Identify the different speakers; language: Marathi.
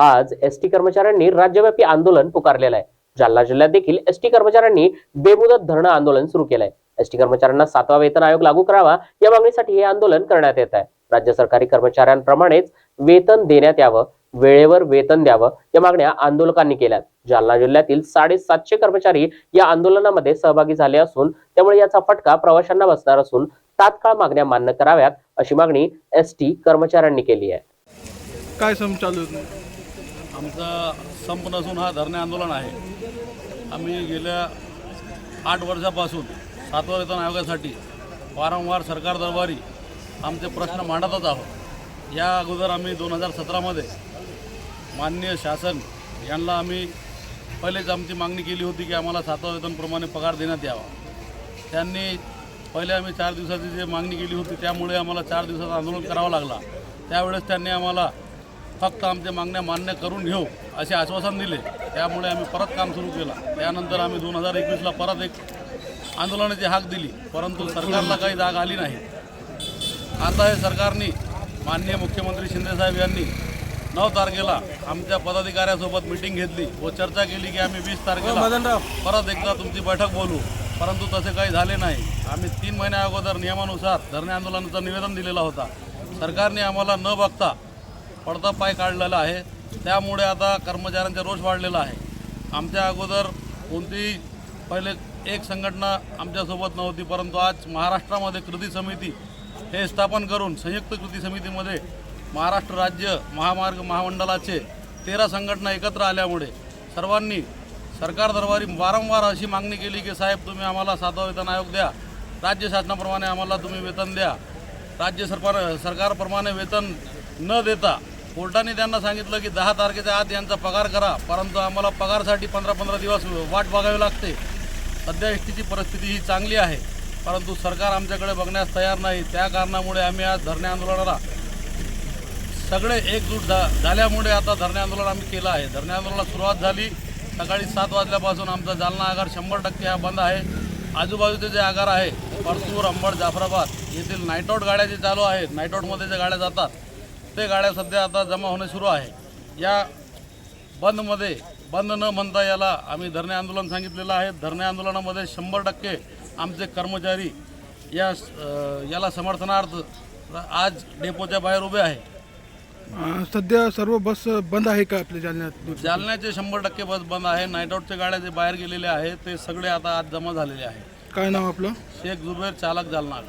Speaker 1: आज एस टी कर्मचाऱ्यांनी राज्यव्यापी आंदोलन पुकारलेलं आहे. जालना जिल्ह्यात देखील एस टी कर्मचाऱ्यांनी बेमुदत धरणं आंदोलन सुरू केलंय. एस टी कर्मचाऱ्यांना सातवा वेतन आयोग लागू करावा या मागणीसाठी हे आंदोलन करण्यात येत आहे. राज्य सरकारी कर्मचाऱ्यांप्रमाणेच वेतन देण्यात यावं वेळेवर वेतन द्यावं या मागण्या आंदोलकांनी केल्यात. जालना जिल्ह्यातील साडेसातशे कर्मचारी या आंदोलनामध्ये सहभागी झाले असून त्यामुळे याचा फटका प्रवाशांना बसणार असून तात्काळ मागण्या मान्य कराव्यात अशी मागणी एस टी कर्मचाऱ्यांनी केली आहे.
Speaker 2: काय सम चालू
Speaker 3: आमचा संप नसून हा धरणे आंदोलन आहे. आम्ही गेल्या आठ वर्षापासून सातवा वेतन आयोगासाठी वारंवार सरकार दरबारी आमचे प्रश्न मांडतच आहोत. या अगोदर आम्ही दोन हजार सतरामध्ये माननीय शासन यांना आम्ही पहिलेच आमची मागणी केली होती की आम्हाला सातवा वेतनप्रमाणे पगार देण्यात यावा. त्यांनी पहिले आम्ही चार दिवसाची जी मागणी केली होती त्यामुळे आम्हाला चार दिवसाचं आंदोलन करावं लागला. त्यावेळेस त्यांनी आम्हाला फक्त आमच्या मागण्या मान्य करून घेऊ असे आश्वासन दिले. त्यामुळे आम्ही परत काम सुरू केलं. त्यानंतर आम्ही दोन हजार एकवीसला परत एक आंदोलनाची हाक दिली. परंतु सरकारला काही जाग आली नाही. आता हे सरकारने माननीय मुख्यमंत्री शिंदेसाहेब यांनी नऊ तारखेला आमच्या पदाधिकाऱ्यासोबत मिटिंग घेतली व चर्चा केली की आम्ही वीस तारखेला परत एकदा तुमची बैठक बोलू. परंतु तसे काही झाले नाही. आम्ही तीन महिन्या अगोदर नियमानुसार धरणे आंदोलनाचं निवेदन दिलेलं होता. सरकारने आम्हाला न बघता पडदा पाय काढलेला आहे. त्यामुळे आता कर्मचाऱ्यांचा रोष वाढलेला आहे. आमच्या अगोदर कोणतीही पहिले एक संघटना आमच्यासोबत नव्हती परंतु आज महाराष्ट्रामध्ये कृती समिती हे स्थापन करून संयुक्त कृती समितीमध्ये महाराष्ट्र राज्य महामार्ग महामंडळाचे तेरा संघटना एकत्र आल्यामुळे सर्वांनी सरकार दरबारी वारंवार अशी मागणी केली की साहेब तुम्ही आम्हाला सातवा वेतन आयोग द्या. राज्य शासनाप्रमाणे आम्हाला तुम्ही वेतन द्या. राज्य सरकार सरकारप्रमाणे वेतन न देता कोर्टाने त्यांना सांगितलं की दहा तारखेच्या आत यांचा पगार करा परंतु आम्हाला पगारसाठी पंधरा पंधरा दिवस वाट बघावी लागते. सध्या एस टीची परिस्थिती ही चांगली आहे परंतु सरकार आमच्याकडे बघण्यास तयार नाही. त्या कारणामुळे आम्ही आज धरणे आंदोलनाला सगळे एकजूट झा झाल्यामुळे आता धरणे आंदोलन आम्ही केलं आहे. धरणे आंदोलनाला सुरुवात झाली. सकाळी सात वाजल्यापासून आमचा जालना आगार शंभर टक्के हा बंद आहे. आजूबाजूचे जे आगार आहे परतूर अंबड जाफराबाद येथील नाईट आऊट गाड्या जे चालू आहेत नाईट आऊटमध्ये जे गाड्या जातात ते गाड्या सध्या आता जमा होणे सुरू आहे. या बंदमध्ये बंद न म्हणता याला आम्ही धरणे आंदोलन सांगितलेलं आहे. धरणे आंदोलनामध्ये शंभर टक्के आमचे कर्मचारी या याला समर्थनार्थ आज डेपोच्या बाहेर उभे आहे.
Speaker 2: सध्या सर्व बस बंद आहे का आपल्या जालन्यात?
Speaker 3: जालन्याचे शंभर टक्के बस बंद आहे. नाईट आऊटच्या गाड्या जे बाहेर गेलेले आहेत ते सगळे आता आज जमा झालेले आहे
Speaker 2: काय नाव आपलं?
Speaker 3: शेख जुबेर चालक जालना